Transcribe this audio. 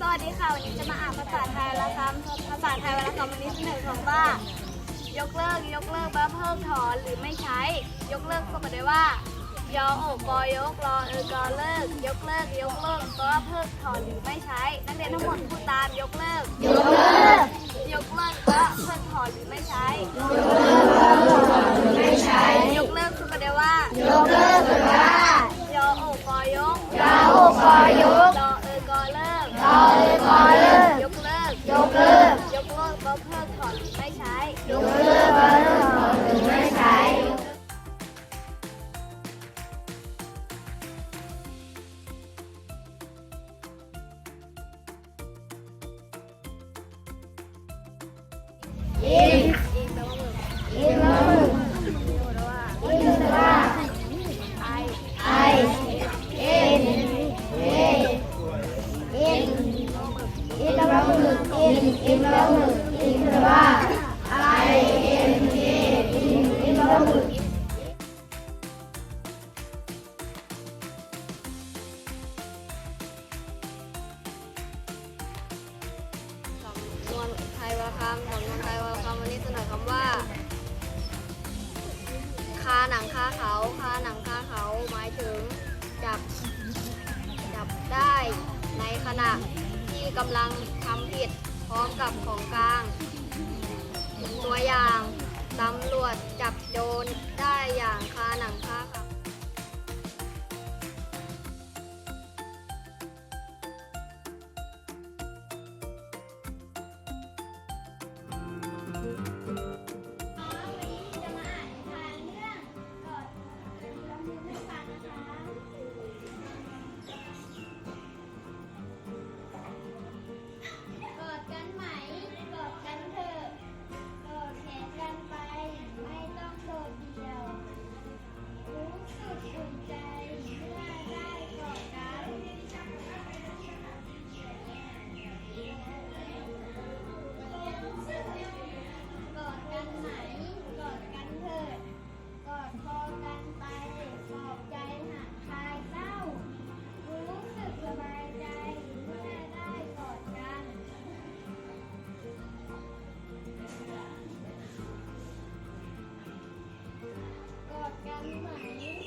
สวัสดีค่ะ วันนี้จะมาอ่านภาษาไทยล้วครับภาษาไทยวรรณคำวันนี้เสนอคำว่า ยกเลิกยกเลิกว่าเพิกถอนหรือไม่ใช้ ยกเลิกสะกดได้ว่ายอโอกอยกรอเออกอเลิก ยกเลิกยกเลิกแปลว่าเพิกถอนหรือไม่ใช้ นักเรียนทั้งหมดพูดตามยกเลิก ยกเลิก ยกเลิกแปลว่าเพิกถอนหรือไม่ใช้ยกเลิก ลว่าหมึกสำนวนไทยวรรณคำสำนวนไทยวรรณคำวันนี้เสนอคำว่า คาหนังคาเขาคาหนังคาเขาหมายถึง จับ จับได้ในขณะที่กำลังทำผิด พร้อมกับของกลาง ตัวอย่างตำรวจจับโจรได้อย่างคาหนัง กอ